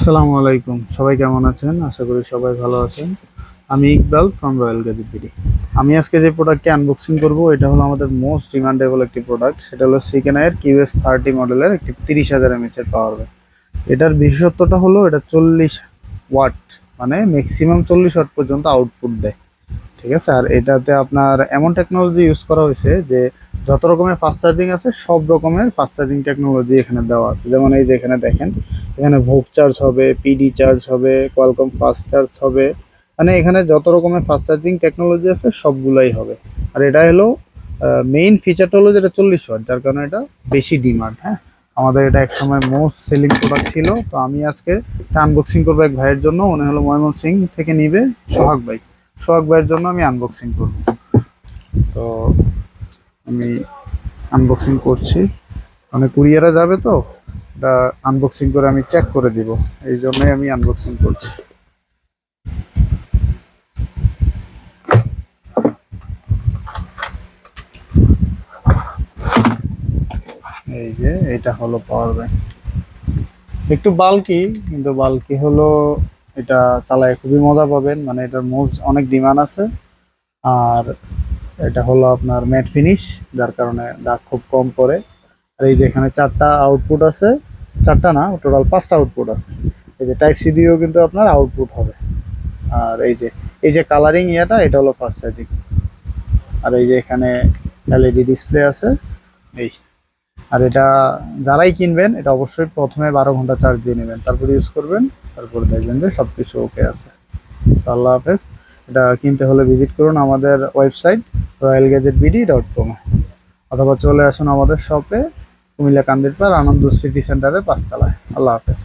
আসসালামু আলাইকুম। সবাই কেমন আছেন? আশা করি সবাই ভালো আছেন। আমি ইকবাল ফ্রম রয়্যাল গাজীপুরি আমি আজকে যে প্রোডাক্টটি আনবক্সিং করব, এটা হলো আমাদের মোস্ট ডিমান্ডেবল একটি প্রোডাক্ট সেটা হলো সিকেনায়ের কিউএস থার্টি মডেলের একটি তিরিশ হাজার এমএচের পাওয়ার ব্যাংক এটার বিশেষত্বটা হলো, এটা চল্লিশ ওয়াট মানে ম্যাক্সিমাম চল্লিশ ওয়াট পর্যন্ত আউটপুট দেয়। ঠিক আছে? আর এটাতে আপনার এমন টেকনোলজি ইউজ করা হয়েছে যে যত রকমের ফাস্ট চার্জিং আছে, সব রকমের ফাস্ট চার্জিং টেকনোলজি এখানে দেওয়া আছে। যেমন এই যে এখানে দেখেন, এখানে ভোগ চার্জ হবে পিডি চার্জ হবে কোয়ালকম ফাস্ট চার্জ হবে। মানে এখানে যত রকমের ফাস্ট চার্জিং টেকনোলজি আছে, সবগুলাই হবে। আর এটা হলো মেইন ফিচারটা হলো যেটা চল্লিশ ওয়াট যার কারণে এটা বেশি ডিমান্ড হ্যাঁ? আমাদের এটা একসময় মোস্ট সেলিং প্রোডাক্ট ছিল, তো আমি আজকে আনবক্সিং করব এক ভাইয়ের জন্য, উনি হলো ময়মন সিং থেকে নিবে সোহাগ ভাই। সোহাগ ভাইয়ের জন্য আমি আনবক্সিং করব। তো আমি আনবক্সিং করছি। মানে কুরিয়ারে যাবে তো এটা আনবক্সিং করে আমি চেক করে দিব। এই জন্যই আমি আনবক্সিং করছি। এই যে, এটা হলো পাওয়ার ব্যাংক একটু বাল্কি কিন্তু বাল্কি হলো এটা চালায় খুবই মজা পাবেন। মানে এটার মোজ অনেক ডিমান্ড আছে। আর এটা হলো আপনার ম্যাট ফিনিশ যার কারণে দাগ খুব কম পড়ে। আর এই যে এখানে চারটা আউটপুট আছে, চারটা না টোটাল পাঁচটা আউটপুট আছে। এই যে টাইপ সি দিয়েও কিন্তু আপনার আউটপুট হবে। আর এই যে এই যে কালারিং ইয়াটা, এটা হলো ফার্স্ট চার্জিং আর এই যে এখানে এলইডি ডিসপ্লে আছে, এই। আর এটা যারাই কিনবেন, এটা অবশ্যই প্রথমে বারো ঘণ্টা চার্জ দিয়ে নেবেন। তারপর ইউজ করবেন, তারপর দেখবেন যে সব কিছু ওকে আছে। আল্লাহ হাফেজ। এটা কিনতে হলে ভিজিট করুন আমাদের website royal gadget BD dot com অথবা চলে আসুন আমাদের শপে কুমিল্লা কান্দিরপাড়, আনন্দ সিটি সেন্টারের পাঁচতলায়। আল্লাহ হাফেজ।